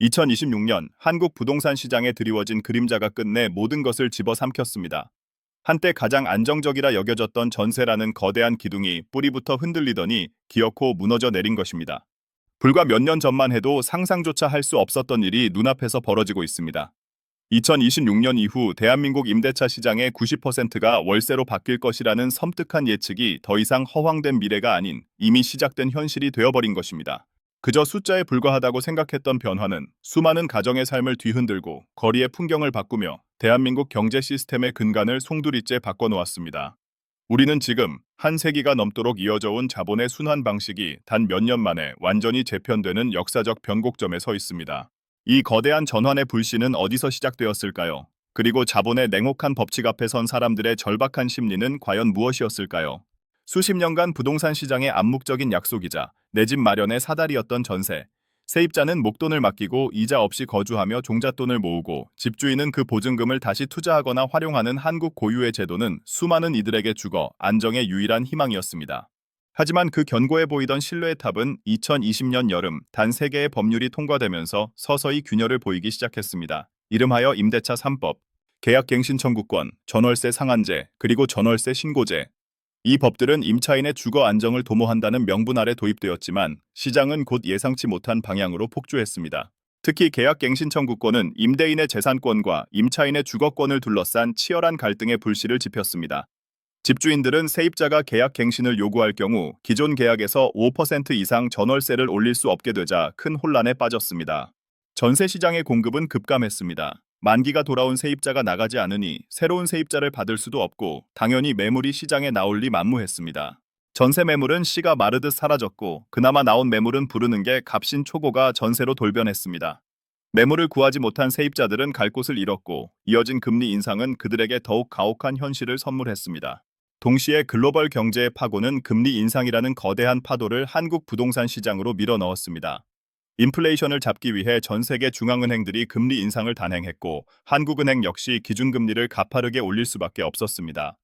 2026년 한국 부동산 시장에 드리워진 그림자가 끝내 모든 것을 집어삼켰습니다. 한때 가장 안정적이라 여겨졌던 전세라는 거대한 기둥이 뿌리부터 흔들리더니 기어코 무너져 내린 것입니다. 불과 몇 년 전만 해도 상상조차 할 수 없었던 일이 눈앞에서 벌어지고 있습니다. 2026년 이후 대한민국 임대차 시장의 90%가 월세로 바뀔 것이라는 섬뜩한 예측이 더 이상 허황된 미래가 아닌 이미 시작된 현실이 되어버린 것입니다. 그저 숫자에 불과하다고 생각했던 변화는 수많은 가정의 삶을 뒤흔들고 거리의 풍경을 바꾸며 대한민국 경제 시스템의 근간을 송두리째 바꿔놓았습니다. 우리는 지금 한 세기가 넘도록 이어져 온 자본의 순환 방식이 단 몇 년 만에 완전히 재편되는 역사적 변곡점에 서 있습니다. 이 거대한 전환의 불씨는 어디서 시작되었을까요? 그리고 자본의 냉혹한 법칙 앞에 선 사람들의 절박한 심리는 과연 무엇이었을까요? 수십 년간 부동산 시장의 암묵적인 약속이자 내 집 마련의 사다리였던 전세. 세입자는 목돈을 맡기고 이자 없이 거주하며 종잣돈을 모으고 집주인은 그 보증금을 다시 투자하거나 활용하는 한국 고유의 제도는 수많은 이들에게 주거, 안정의 유일한 희망이었습니다. 하지만 그 견고해 보이던 신뢰의 탑은 2020년 여름 단 3개의 법률이 통과되면서 서서히 균열을 보이기 시작했습니다. 이름하여 임대차 3법, 계약갱신 청구권, 전월세 상한제, 그리고 전월세 신고제, 이 법들은 임차인의 주거 안정을 도모한다는 명분 아래 도입되었지만 시장은 곧 예상치 못한 방향으로 폭주했습니다. 특히 계약갱신 청구권은 임대인의 재산권과 임차인의 주거권을 둘러싼 치열한 갈등의 불씨를 지폈습니다. 집주인들은 세입자가 계약갱신을 요구할 경우 기존 계약에서 5% 이상 전월세를 올릴 수 없게 되자 큰 혼란에 빠졌습니다. 전세 시장의 공급은 급감했습니다. 만기가 돌아온 세입자가 나가지 않으니 새로운 세입자를 받을 수도 없고 당연히 매물이 시장에 나올 리 만무했습니다. 전세 매물은 씨가 마르듯 사라졌고 그나마 나온 매물은 부르는 게 값인 초고가 전세로 돌변했습니다. 매물을 구하지 못한 세입자들은 갈 곳을 잃었고 이어진 금리 인상은 그들에게 더욱 가혹한 현실을 선물했습니다. 동시에 글로벌 경제의 파고는 금리 인상이라는 거대한 파도를 한국 부동산 시장으로 밀어 넣었습니다. 인플레이션을 잡기 위해 전 세계 중앙은행들이 금리 인상을 단행했고 한국은행 역시 기준금리를 가파르게 올릴 수밖에 없었습니다.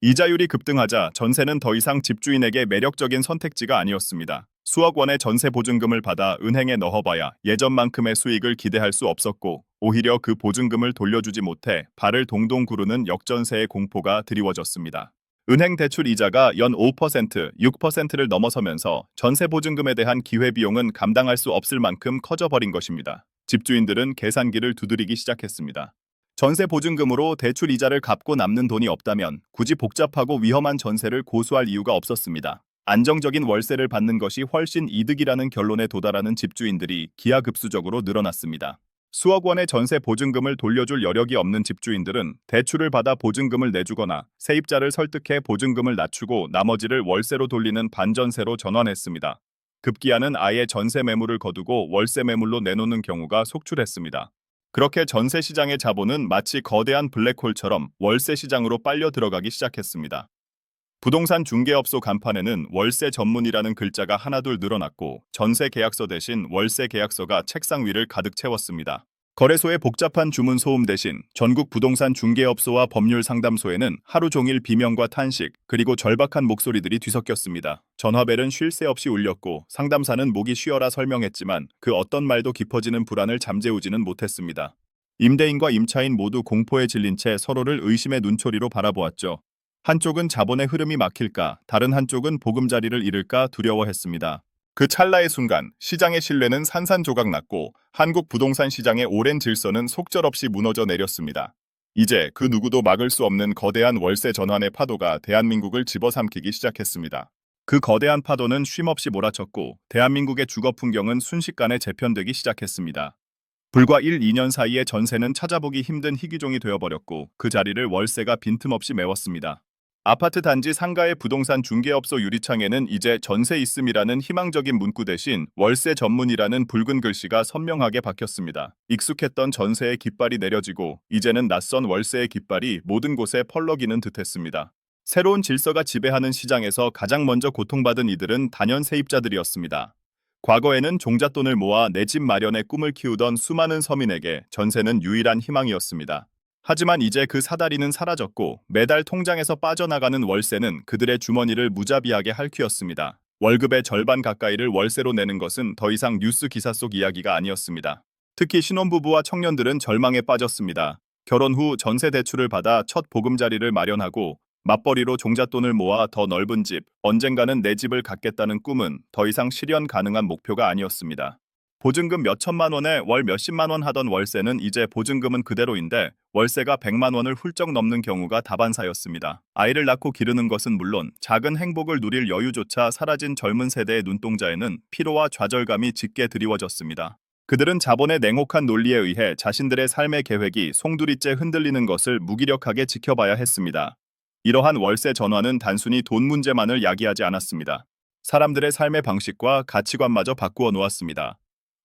이자율이 급등하자 전세는 더 이상 집주인에게 매력적인 선택지가 아니었습니다. 수억 원의 전세 보증금을 받아 은행에 넣어봐야 예전만큼의 수익을 기대할 수 없었고 오히려 그 보증금을 돌려주지 못해 발을 동동 구르는 역전세의 공포가 드리워졌습니다. 은행 대출 이자가 연 5%, 6%를 넘어서면서 전세 보증금에 대한 기회 비용은 감당할 수 없을 만큼 커져버린 것입니다. 집주인들은 계산기를 두드리기 시작했습니다. 전세 보증금으로 대출 이자를 갚고 남는 돈이 없다면 굳이 복잡하고 위험한 전세를 고수할 이유가 없었습니다. 안정적인 월세를 받는 것이 훨씬 이득이라는 결론에 도달하는 집주인들이 기하급수적으로 늘어났습니다. 수억 원의 전세 보증금을 돌려줄 여력이 없는 집주인들은 대출을 받아 보증금을 내주거나 세입자를 설득해 보증금을 낮추고 나머지를 월세로 돌리는 반전세로 전환했습니다. 급기야는 아예 전세 매물을 거두고 월세 매물로 내놓는 경우가 속출했습니다. 그렇게 전세 시장의 자본은 마치 거대한 블랙홀처럼 월세 시장으로 빨려 들어가기 시작했습니다. 부동산 중개업소 간판에는 월세 전문이라는 글자가 하나둘 늘어났고 전세 계약서 대신 월세 계약서가 책상 위를 가득 채웠습니다. 거래소의 복잡한 주문 소음 대신 전국 부동산 중개업소와 법률 상담소에는 하루 종일 비명과 탄식 그리고 절박한 목소리들이 뒤섞였습니다. 전화벨은 쉴 새 없이 울렸고 상담사는 목이 쉬어라 설명했지만 그 어떤 말도 깊어지는 불안을 잠재우지는 못했습니다. 임대인과 임차인 모두 공포에 질린 채 서로를 의심의 눈초리로 바라보았죠. 한쪽은 자본의 흐름이 막힐까, 다른 한쪽은 보금자리를 잃을까 두려워했습니다. 그 찰나의 순간 시장의 신뢰는 산산조각 났고 한국 부동산 시장의 오랜 질서는 속절없이 무너져 내렸습니다. 이제 그 누구도 막을 수 없는 거대한 월세 전환의 파도가 대한민국을 집어삼키기 시작했습니다. 그 거대한 파도는 쉼없이 몰아쳤고 대한민국의 주거 풍경은 순식간에 재편되기 시작했습니다. 불과 1, 2년 사이에 전세는 찾아보기 힘든 희귀종이 되어버렸고 그 자리를 월세가 빈틈없이 메웠습니다. 아파트 단지 상가의 부동산 중개업소 유리창에는 이제 전세 있음이라는 희망적인 문구 대신 월세 전문이라는 붉은 글씨가 선명하게 박혔습니다. 익숙했던 전세의 깃발이 내려지고 이제는 낯선 월세의 깃발이 모든 곳에 펄럭이는 듯했습니다. 새로운 질서가 지배하는 시장에서 가장 먼저 고통받은 이들은 단연 세입자들이었습니다. 과거에는 종잣돈을 모아 내 집 마련의 꿈을 키우던 수많은 서민에게 전세는 유일한 희망이었습니다. 하지만 이제 그 사다리는 사라졌고 매달 통장에서 빠져나가는 월세는 그들의 주머니를 무자비하게 핥히었습니다. 월급의 절반 가까이를 월세로 내는 것은 더 이상 뉴스 기사 속 이야기가 아니었습니다. 특히 신혼부부와 청년들은 절망에 빠졌습니다. 결혼 후 전세 대출을 받아 첫 보금자리를 마련하고 맞벌이로 종잣돈을 모아 더 넓은 집, 언젠가는 내 집을 갖겠다는 꿈은 더 이상 실현 가능한 목표가 아니었습니다. 보증금 몇 천만 원에 월 몇십만 원 하던 월세는 이제 보증금은 그대로인데 월세가 100만 원을 훌쩍 넘는 경우가 다반사였습니다. 아이를 낳고 기르는 것은 물론 작은 행복을 누릴 여유조차 사라진 젊은 세대의 눈동자에는 피로와 좌절감이 짙게 드리워졌습니다. 그들은 자본의 냉혹한 논리에 의해 자신들의 삶의 계획이 송두리째 흔들리는 것을 무기력하게 지켜봐야 했습니다. 이러한 월세 전환은 단순히 돈 문제만을 야기하지 않았습니다. 사람들의 삶의 방식과 가치관마저 바꾸어 놓았습니다.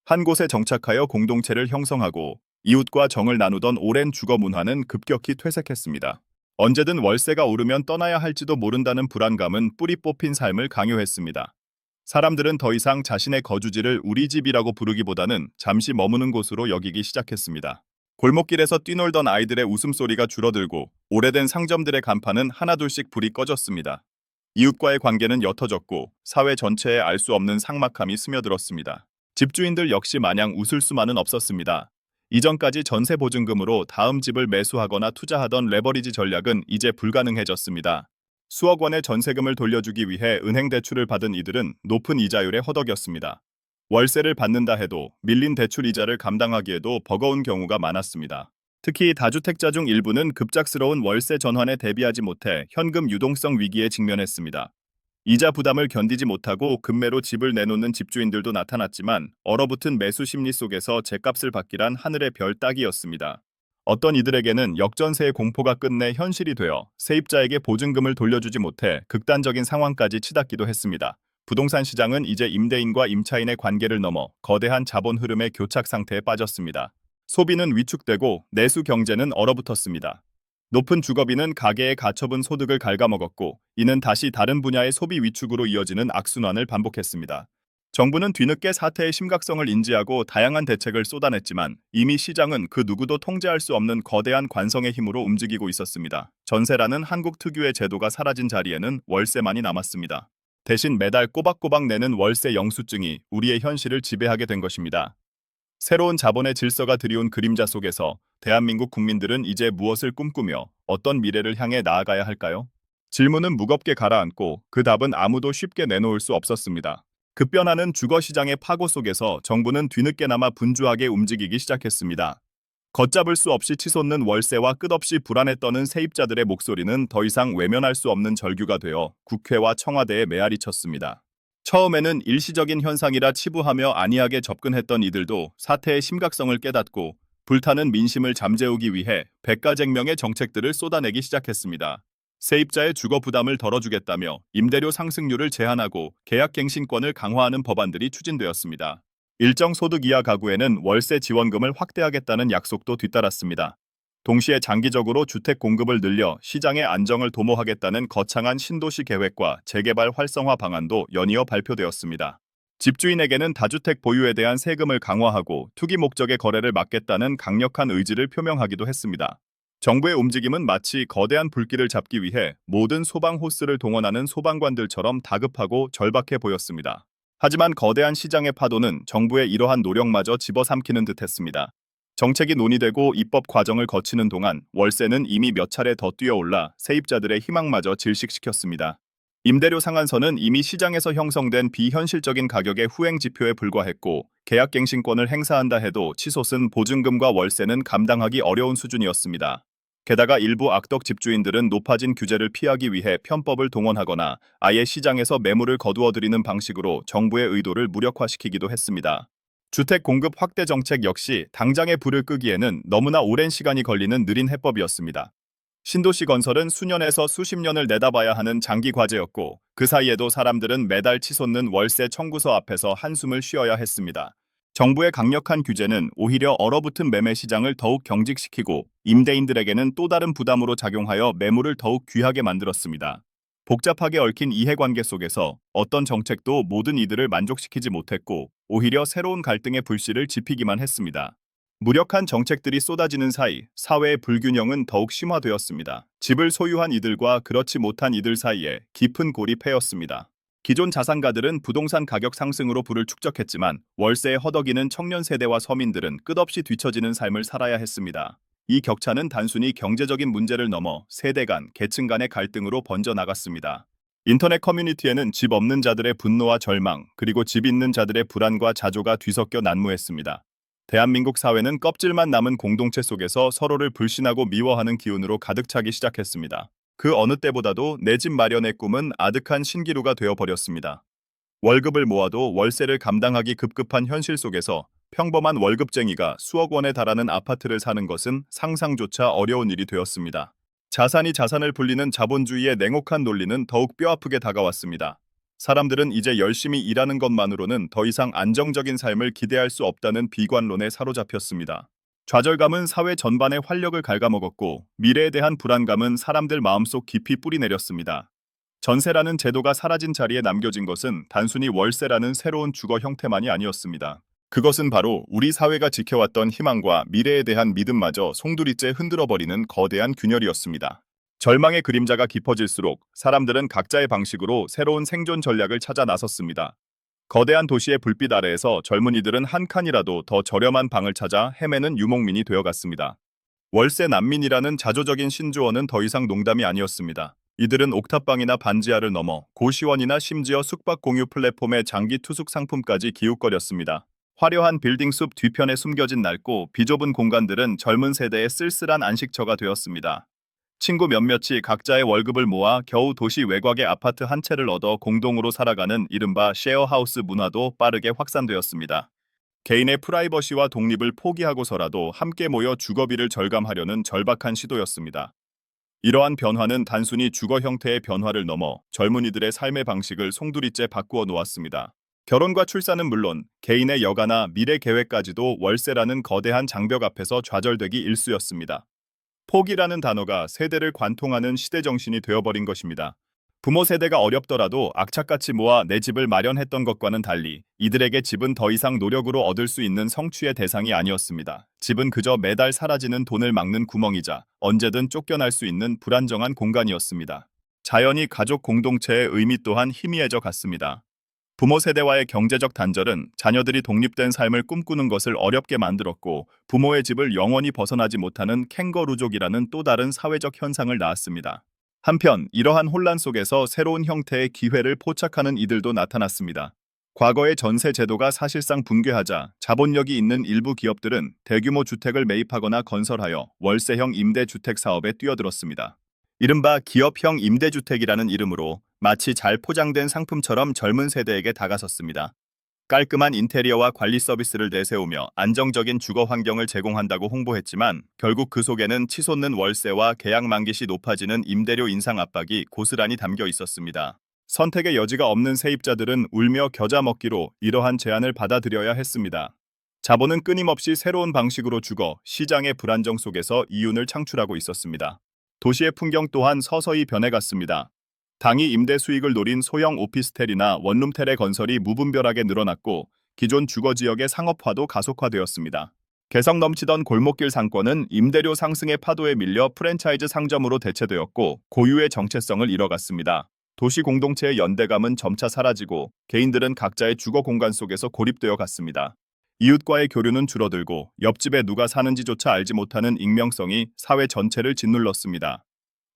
한 곳에 정착하여 공동체를 형성하고 이웃과 정을 나누던 오랜 주거 문화는 급격히 퇴색했습니다. 언제든 월세가 오르면 떠나야 할지도 모른다는 불안감은 뿌리 뽑힌 삶을 강요했습니다. 사람들은 더 이상 자신의 거주지를 우리 집이라고 부르기보다는 잠시 머무는 곳으로 여기기 시작했습니다. 골목길에서 뛰놀던 아이들의 웃음소리가 줄어들고 오래된 상점들의 간판은 하나둘씩 불이 꺼졌습니다. 이웃과의 관계는 옅어졌고 사회 전체에 알 수 없는 삭막함이 스며들었습니다. 집주인들 역시 마냥 웃을 수만은 없었습니다. 이전까지 전세 보증금으로 다음 집을 매수하거나 투자하던 레버리지 전략은 이제 불가능해졌습니다. 수억 원의 전세금을 돌려주기 위해 은행 대출을 받은 이들은 높은 이자율에 허덕였습니다. 월세를 받는다 해도 밀린 대출 이자를 감당하기에도 버거운 경우가 많았습니다. 특히 다주택자 중 일부는 급작스러운 월세 전환에 대비하지 못해 현금 유동성 위기에 직면했습니다. 이자 부담을 견디지 못하고 급매로 집을 내놓는 집주인들도 나타났지만 얼어붙은 매수 심리 속에서 제값을 받기란 하늘의 별 따기였습니다. 어떤 이들에게는 역전세의 공포가 끝내 현실이 되어 세입자에게 보증금을 돌려주지 못해 극단적인 상황까지 치닫기도 했습니다. 부동산 시장은 이제 임대인과 임차인의 관계를 넘어 거대한 자본 흐름의 교착 상태에 빠졌습니다. 소비는 위축되고 내수 경제는 얼어붙었습니다. 높은 주거비는 가계의 가처분 소득을 갉아먹었고 이는 다시 다른 분야의 소비 위축으로 이어지는 악순환을 반복했습니다. 정부는 뒤늦게 사태의 심각성을 인지하고 다양한 대책을 쏟아냈지만 이미 시장은 그 누구도 통제할 수 없는 거대한 관성의 힘으로 움직이고 있었습니다. 전세라는 한국 특유의 제도가 사라진 자리에는 월세만이 남았습니다. 대신 매달 꼬박꼬박 내는 월세 영수증이 우리의 현실을 지배하게 된 것입니다. 새로운 자본의 질서가 드리운 그림자 속에서 대한민국 국민들은 이제 무엇을 꿈꾸며 어떤 미래를 향해 나아가야 할까요? 질문은 무겁게 가라앉고 그 답은 아무도 쉽게 내놓을 수 없었습니다. 급변하는 주거 시장의 파고 속에서 정부는 뒤늦게나마 분주하게 움직이기 시작했습니다. 걷잡을 수 없이 치솟는 월세와 끝없이 불안에 떠는 세입자들의 목소리는 더 이상 외면할 수 없는 절규가 되어 국회와 청와대에 메아리 쳤습니다. 처음에는 일시적인 현상이라 치부하며 안이하게 접근했던 이들도 사태의 심각성을 깨닫고 불타는 민심을 잠재우기 위해 백가쟁명의 정책들을 쏟아내기 시작했습니다. 세입자의 주거 부담을 덜어주겠다며 임대료 상승률을 제한하고 계약갱신권을 강화하는 법안들이 추진되었습니다. 일정 소득 이하 가구에는 월세 지원금을 확대하겠다는 약속도 뒤따랐습니다. 동시에 장기적으로 주택 공급을 늘려 시장의 안정을 도모하겠다는 거창한 신도시 계획과 재개발 활성화 방안도 연이어 발표되었습니다. 집주인에게는 다주택 보유에 대한 세금을 강화하고 투기 목적의 거래를 막겠다는 강력한 의지를 표명하기도 했습니다. 정부의 움직임은 마치 거대한 불길을 잡기 위해 모든 소방 호스를 동원하는 소방관들처럼 다급하고 절박해 보였습니다. 하지만 거대한 시장의 파도는 정부의 이러한 노력마저 집어삼키는 듯했습니다. 정책이 논의되고 입법 과정을 거치는 동안 월세는 이미 몇 차례 더 뛰어올라 세입자들의 희망마저 질식시켰습니다. 임대료 상한선은 이미 시장에서 형성된 비현실적인 가격의 후행 지표에 불과했고 계약갱신권을 행사한다 해도 치솟은 보증금과 월세는 감당하기 어려운 수준이었습니다. 게다가 일부 악덕 집주인들은 높아진 규제를 피하기 위해 편법을 동원하거나 아예 시장에서 매물을 거두어들이는 방식으로 정부의 의도를 무력화시키기도 했습니다. 주택 공급 확대 정책 역시 당장의 불을 끄기에는 너무나 오랜 시간이 걸리는 느린 해법이었습니다. 신도시 건설은 수년에서 수십 년을 내다봐야 하는 장기 과제였고 그 사이에도 사람들은 매달 치솟는 월세 청구서 앞에서 한숨을 쉬어야 했습니다. 정부의 강력한 규제는 오히려 얼어붙은 매매 시장을 더욱 경직시키고 임대인들에게는 또 다른 부담으로 작용하여 매물을 더욱 귀하게 만들었습니다. 복잡하게 얽힌 이해관계 속에서 어떤 정책도 모든 이들을 만족시키지 못했고 오히려 새로운 갈등의 불씨를 지피기만 했습니다. 무력한 정책들이 쏟아지는 사이 사회의 불균형은 더욱 심화되었습니다. 집을 소유한 이들과 그렇지 못한 이들 사이에 깊은 골이 패였습니다. 기존 자산가들은 부동산 가격 상승으로 부를 축적했지만 월세에 허덕이는 청년 세대와 서민들은 끝없이 뒤처지는 삶을 살아야 했습니다. 이 격차는 단순히 경제적인 문제를 넘어 세대 간, 계층 간의 갈등으로 번져 나갔습니다. 인터넷 커뮤니티에는 집 없는 자들의 분노와 절망, 그리고 집 있는 자들의 불안과 자조가 뒤섞여 난무했습니다. 대한민국 사회는 껍질만 남은 공동체 속에서 서로를 불신하고 미워하는 기운으로 가득 차기 시작했습니다. 그 어느 때보다도 내 집 마련의 꿈은 아득한 신기루가 되어버렸습니다. 월급을 모아도 월세를 감당하기 급급한 현실 속에서 평범한 월급쟁이가 수억 원에 달하는 아파트를 사는 것은 상상조차 어려운 일이 되었습니다. 자산이 자산을 불리는 자본주의의 냉혹한 논리는 더욱 뼈아프게 다가왔습니다. 사람들은 이제 열심히 일하는 것만으로는 더 이상 안정적인 삶을 기대할 수 없다는 비관론에 사로잡혔습니다. 좌절감은 사회 전반의 활력을 갉아먹었고 미래에 대한 불안감은 사람들 마음속 깊이 뿌리내렸습니다. 전세라는 제도가 사라진 자리에 남겨진 것은 단순히 월세라는 새로운 주거 형태만이 아니었습니다. 그것은 바로 우리 사회가 지켜왔던 희망과 미래에 대한 믿음마저 송두리째 흔들어버리는 거대한 균열이었습니다. 절망의 그림자가 깊어질수록 사람들은 각자의 방식으로 새로운 생존 전략을 찾아 나섰습니다. 거대한 도시의 불빛 아래에서 젊은이들은 한 칸이라도 더 저렴한 방을 찾아 헤매는 유목민이 되어갔습니다. 월세 난민이라는 자조적인 신조어는 더 이상 농담이 아니었습니다. 이들은 옥탑방이나 반지하를 넘어 고시원이나 심지어 숙박 공유 플랫폼의 장기 투숙 상품까지 기웃거렸습니다. 화려한 빌딩 숲 뒤편에 숨겨진 낡고 비좁은 공간들은 젊은 세대의 쓸쓸한 안식처가 되었습니다. 친구 몇몇이 각자의 월급을 모아 겨우 도시 외곽의 아파트 한 채를 얻어 공동으로 살아가는 이른바 쉐어하우스 문화도 빠르게 확산되었습니다. 개인의 프라이버시와 독립을 포기하고서라도 함께 모여 주거비를 절감하려는 절박한 시도였습니다. 이러한 변화는 단순히 주거 형태의 변화를 넘어 젊은이들의 삶의 방식을 송두리째 바꾸어 놓았습니다. 결혼과 출산은 물론 개인의 여가나 미래 계획까지도 월세라는 거대한 장벽 앞에서 좌절되기 일쑤였습니다. 포기라는 단어가 세대를 관통하는 시대 정신이 되어버린 것입니다. 부모 세대가 어렵더라도 악착같이 모아 내 집을 마련했던 것과는 달리 이들에게 집은 더 이상 노력으로 얻을 수 있는 성취의 대상이 아니었습니다. 집은 그저 매달 사라지는 돈을 막는 구멍이자 언제든 쫓겨날 수 있는 불안정한 공간이었습니다. 자연히 가족 공동체의 의미 또한 희미해져 갔습니다. 부모 세대와의 경제적 단절은 자녀들이 독립된 삶을 꿈꾸는 것을 어렵게 만들었고 부모의 집을 영원히 벗어나지 못하는 캥거루족이라는 또 다른 사회적 현상을 낳았습니다. 한편 이러한 혼란 속에서 새로운 형태의 기회를 포착하는 이들도 나타났습니다. 과거의 전세 제도가 사실상 붕괴하자 자본력이 있는 일부 기업들은 대규모 주택을 매입하거나 건설하여 월세형 임대주택 사업에 뛰어들었습니다. 이른바 기업형 임대주택이라는 이름으로 마치 잘 포장된 상품처럼 젊은 세대에게 다가섰습니다. 깔끔한 인테리어와 관리 서비스를 내세우며 안정적인 주거 환경을 제공한다고 홍보했지만 결국 그 속에는 치솟는 월세와 계약 만기 시 높아지는 임대료 인상 압박이 고스란히 담겨 있었습니다. 선택의 여지가 없는 세입자들은 울며 겨자 먹기로 이러한 제안을 받아들여야 했습니다. 자본은 끊임없이 새로운 방식으로 죽어 시장의 불안정 속에서 이윤을 창출하고 있었습니다. 도시의 풍경 또한 서서히 변해갔습니다. 당이 임대 수익을 노린 소형 오피스텔이나 원룸텔의 건설이 무분별하게 늘어났고 기존 주거 지역의 상업화도 가속화되었습니다. 개성 넘치던 골목길 상권은 임대료 상승의 파도에 밀려 프랜차이즈 상점으로 대체되었고 고유의 정체성을 잃어갔습니다. 도시 공동체의 연대감은 점차 사라지고 개인들은 각자의 주거 공간 속에서 고립되어 갔습니다. 이웃과의 교류는 줄어들고 옆집에 누가 사는지조차 알지 못하는 익명성이 사회 전체를 짓눌렀습니다.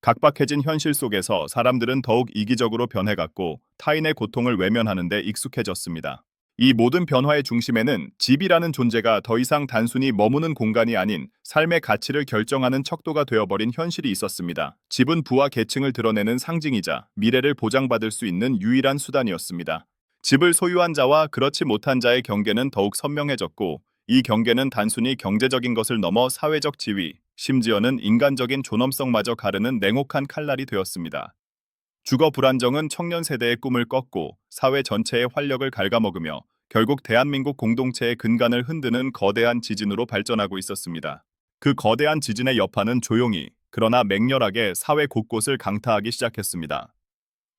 각박해진 현실 속에서 사람들은 더욱 이기적으로 변해갔고 타인의 고통을 외면하는 데 익숙해졌습니다. 이 모든 변화의 중심에는 집이라는 존재가 더 이상 단순히 머무는 공간이 아닌 삶의 가치를 결정하는 척도가 되어버린 현실이 있었습니다. 집은 부와 계층을 드러내는 상징이자 미래를 보장받을 수 있는 유일한 수단이었습니다. 집을 소유한 자와 그렇지 못한 자의 경계는 더욱 선명해졌고 이 경계는 단순히 경제적인 것을 넘어 사회적 지위, 심지어는 인간적인 존엄성마저 가르는 냉혹한 칼날이 되었습니다. 주거 불안정은 청년 세대의 꿈을 꺾고 사회 전체의 활력을 갉아먹으며 결국 대한민국 공동체의 근간을 흔드는 거대한 지진으로 발전하고 있었습니다. 그 거대한 지진의 여파는 조용히 그러나 맹렬하게 사회 곳곳을 강타하기 시작했습니다.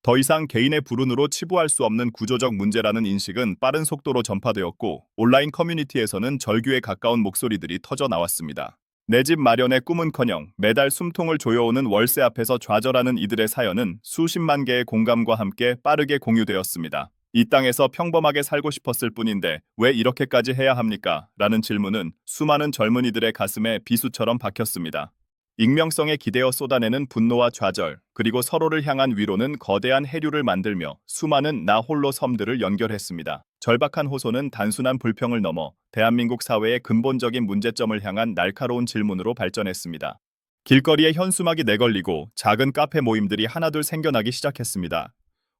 더 이상 개인의 불운으로 치부할 수 없는 구조적 문제라는 인식은 빠른 속도로 전파되었고 온라인 커뮤니티에서는 절규에 가까운 목소리들이 터져 나왔습니다. 내 집 마련의 꿈은커녕 매달 숨통을 조여오는 월세 앞에서 좌절하는 이들의 사연은 수십만 개의 공감과 함께 빠르게 공유되었습니다. 이 땅에서 평범하게 살고 싶었을 뿐인데 왜 이렇게까지 해야 합니까? 라는 질문은 수많은 젊은이들의 가슴에 비수처럼 박혔습니다. 익명성에 기대어 쏟아내는 분노와 좌절, 그리고 서로를 향한 위로는 거대한 해류를 만들며 수많은 나 홀로 섬들을 연결했습니다. 절박한 호소는 단순한 불평을 넘어 대한민국 사회의 근본적인 문제점을 향한 날카로운 질문으로 발전했습니다. 길거리에 현수막이 내걸리고 작은 카페 모임들이 하나둘 생겨나기 시작했습니다.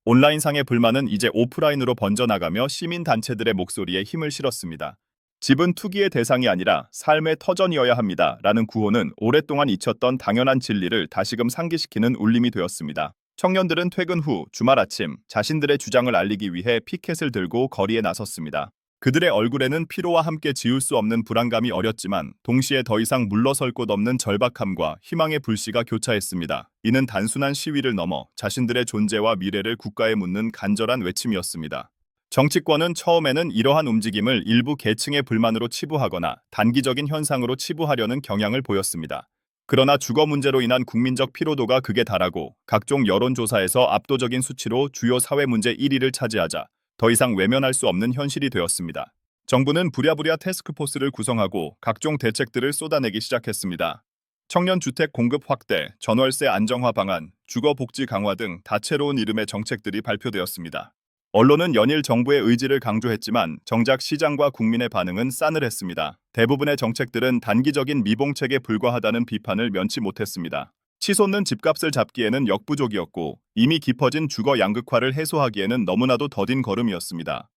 온라인상의 불만은 이제 오프라인으로 번져나가며 시민단체들의 목소리에 힘을 실었습니다. 집은 투기의 대상이 아니라 삶의 터전이어야 합니다. 라는 구호는 오랫동안 잊혔던 당연한 진리를 다시금 상기시키는 울림이 되었습니다. 청년들은 퇴근 후 주말 아침 자신들의 주장을 알리기 위해 피켓을 들고 거리에 나섰습니다. 그들의 얼굴에는 피로와 함께 지울 수 없는 불안감이 어렸지만 동시에 더 이상 물러설 곳 없는 절박함과 희망의 불씨가 교차했습니다. 이는 단순한 시위를 넘어 자신들의 존재와 미래를 국가에 묻는 간절한 외침이었습니다. 정치권은 처음에는 이러한 움직임을 일부 계층의 불만으로 치부하거나 단기적인 현상으로 치부하려는 경향을 보였습니다. 그러나 주거 문제로 인한 국민적 피로도가 극에 달하고 각종 여론조사에서 압도적인 수치로 주요 사회 문제 1위를 차지하자 더 이상 외면할 수 없는 현실이 되었습니다. 정부는 부랴부랴 테스크포스를 구성하고 각종 대책들을 쏟아내기 시작했습니다. 청년 주택 공급 확대, 전월세 안정화 방안, 주거 복지 강화 등 다채로운 이름의 정책들이 발표되었습니다. 언론은 연일 정부의 의지를 강조했지만 정작 시장과 국민의 반응은 싸늘했습니다. 대부분의 정책들은 단기적인 미봉책에 불과하다는 비판을 면치 못했습니다. 치솟는 집값을 잡기에는 역부족이었고 이미 깊어진 주거 양극화를 해소하기에는 너무나도 더딘 걸음이었습니다.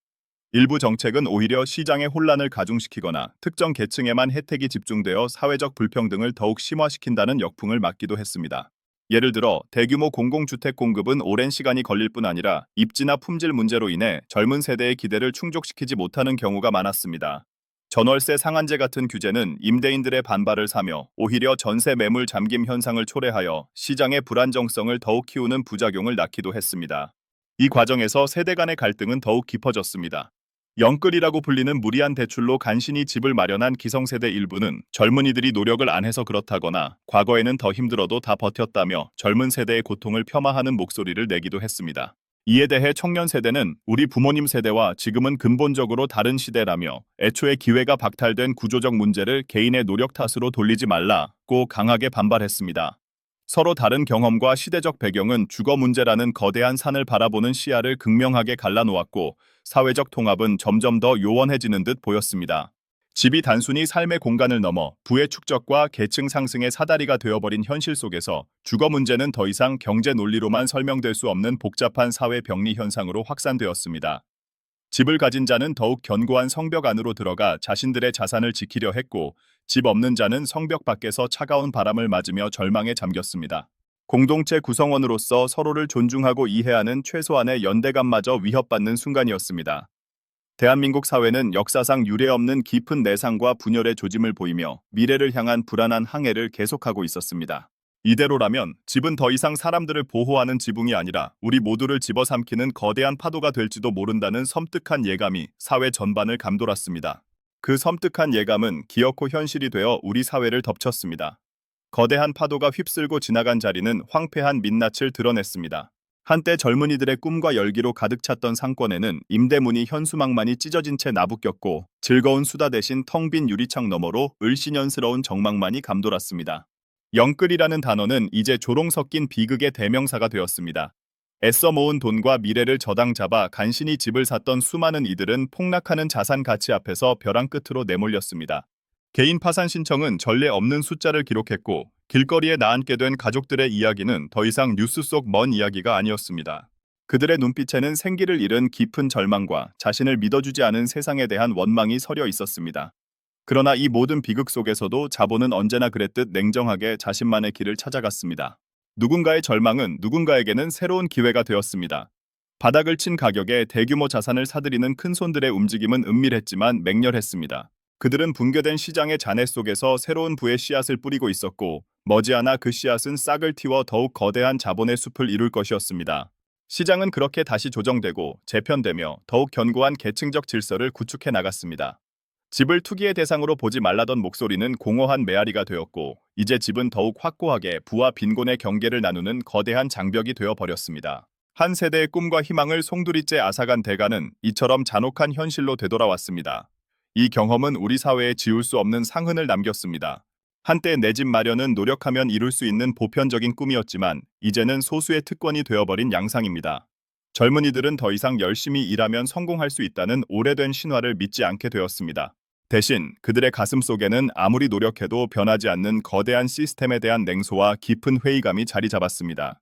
일부 정책은 오히려 시장의 혼란을 가중시키거나 특정 계층에만 혜택이 집중되어 사회적 불평등을 더욱 심화시킨다는 역풍을 맞기도 했습니다. 예를 들어 대규모 공공주택 공급은 오랜 시간이 걸릴 뿐 아니라 입지나 품질 문제로 인해 젊은 세대의 기대를 충족시키지 못하는 경우가 많았습니다. 전월세 상한제 같은 규제는 임대인들의 반발을 사며 오히려 전세 매물 잠김 현상을 초래하여 시장의 불안정성을 더욱 키우는 부작용을 낳기도 했습니다. 이 과정에서 세대 간의 갈등은 더욱 깊어졌습니다. 영끌이라고 불리는 무리한 대출로 간신히 집을 마련한 기성세대 일부는 젊은이들이 노력을 안 해서 그렇다거나 과거에는 더 힘들어도 다 버텼다며 젊은 세대의 고통을 폄하하는 목소리를 내기도 했습니다. 이에 대해 청년 세대는 우리 부모님 세대와 지금은 근본적으로 다른 시대라며 애초에 기회가 박탈된 구조적 문제를 개인의 노력 탓으로 돌리지 말라고 강하게 반발했습니다. 서로 다른 경험과 시대적 배경은 주거 문제라는 거대한 산을 바라보는 시야를 극명하게 갈라놓았고 사회적 통합은 점점 더 요원해지는 듯 보였습니다. 집이 단순히 삶의 공간을 넘어 부의 축적과 계층 상승의 사다리가 되어버린 현실 속에서 주거 문제는 더 이상 경제 논리로만 설명될 수 없는 복잡한 사회 병리 현상으로 확산되었습니다. 집을 가진 자는 더욱 견고한 성벽 안으로 들어가 자신들의 자산을 지키려 했고 집 없는 자는 성벽 밖에서 차가운 바람을 맞으며 절망에 잠겼습니다. 공동체 구성원으로서 서로를 존중하고 이해하는 최소한의 연대감마저 위협받는 순간이었습니다. 대한민국 사회는 역사상 유례없는 깊은 내상과 분열의 조짐을 보이며 미래를 향한 불안한 항해를 계속하고 있었습니다. 이대로라면 집은 더 이상 사람들을 보호하는 지붕이 아니라 우리 모두를 집어삼키는 거대한 파도가 될지도 모른다는 섬뜩한 예감이 사회 전반을 감돌았습니다. 그 섬뜩한 예감은 기어코 현실이 되어 우리 사회를 덮쳤습니다. 거대한 파도가 휩쓸고 지나간 자리는 황폐한 민낯을 드러냈습니다. 한때 젊은이들의 꿈과 열기로 가득 찼던 상권에는 임대문이 현수막만이 찢어진 채 나부꼈고 즐거운 수다 대신 텅 빈 유리창 너머로 을씨년스러운 정막만이 감돌았습니다. 영끌이라는 단어는 이제 조롱 섞인 비극의 대명사가 되었습니다. 애써 모은 돈과 미래를 저당 잡아 간신히 집을 샀던 수많은 이들은 폭락하는 자산 가치 앞에서 벼랑 끝으로 내몰렸습니다. 개인 파산 신청은 전례 없는 숫자를 기록했고 길거리에 나앉게 된 가족들의 이야기는 더 이상 뉴스 속 먼 이야기가 아니었습니다. 그들의 눈빛에는 생기를 잃은 깊은 절망과 자신을 믿어주지 않은 세상에 대한 원망이 서려 있었습니다. 그러나 이 모든 비극 속에서도 자본은 언제나 그랬듯 냉정하게 자신만의 길을 찾아갔습니다. 누군가의 절망은 누군가에게는 새로운 기회가 되었습니다. 바닥을 친 가격에 대규모 자산을 사들이는 큰손들의 움직임은 은밀했지만 맹렬했습니다. 그들은 붕괴된 시장의 잔해 속에서 새로운 부의 씨앗을 뿌리고 있었고 머지않아 그 씨앗은 싹을 틔워 더욱 거대한 자본의 숲을 이룰 것이었습니다. 시장은 그렇게 다시 조정되고 재편되며 더욱 견고한 계층적 질서를 구축해 나갔습니다. 집을 투기의 대상으로 보지 말라던 목소리는 공허한 메아리가 되었고 이제 집은 더욱 확고하게 부와 빈곤의 경계를 나누는 거대한 장벽이 되어 버렸습니다. 한 세대의 꿈과 희망을 송두리째 앗아간 대가는 이처럼 잔혹한 현실로 되돌아왔습니다. 이 경험은 우리 사회에 지울 수 없는 상흔을 남겼습니다. 한때 내 집 마련은 노력하면 이룰 수 있는 보편적인 꿈이었지만 이제는 소수의 특권이 되어버린 양상입니다. 젊은이들은 더 이상 열심히 일하면 성공할 수 있다는 오래된 신화를 믿지 않게 되었습니다. 대신 그들의 가슴 속에는 아무리 노력해도 변하지 않는 거대한 시스템에 대한 냉소와 깊은 회의감이 자리 잡았습니다.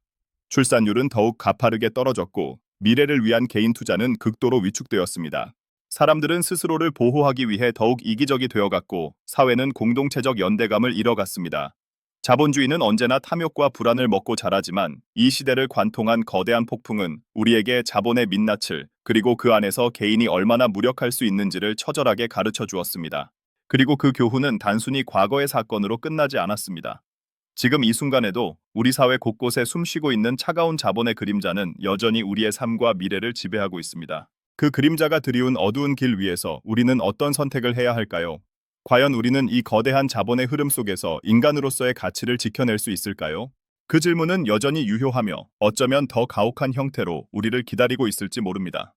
출산율은 더욱 가파르게 떨어졌고 미래를 위한 개인 투자는 극도로 위축되었습니다. 사람들은 스스로를 보호하기 위해 더욱 이기적이 되어갔고 사회는 공동체적 연대감을 잃어갔습니다. 자본주의는 언제나 탐욕과 불안을 먹고 자라지만 이 시대를 관통한 거대한 폭풍은 우리에게 자본의 민낯을 그리고 그 안에서 개인이 얼마나 무력할 수 있는지를 처절하게 가르쳐 주었습니다. 그리고 그 교훈은 단순히 과거의 사건으로 끝나지 않았습니다. 지금 이 순간에도 우리 사회 곳곳에 숨쉬고 있는 차가운 자본의 그림자는 여전히 우리의 삶과 미래를 지배하고 있습니다. 그 그림자가 드리운 어두운 길 위에서 우리는 어떤 선택을 해야 할까요? 과연 우리는 이 거대한 자본의 흐름 속에서 인간으로서의 가치를 지켜낼 수 있을까요? 그 질문은 여전히 유효하며 어쩌면 더 가혹한 형태로 우리를 기다리고 있을지 모릅니다.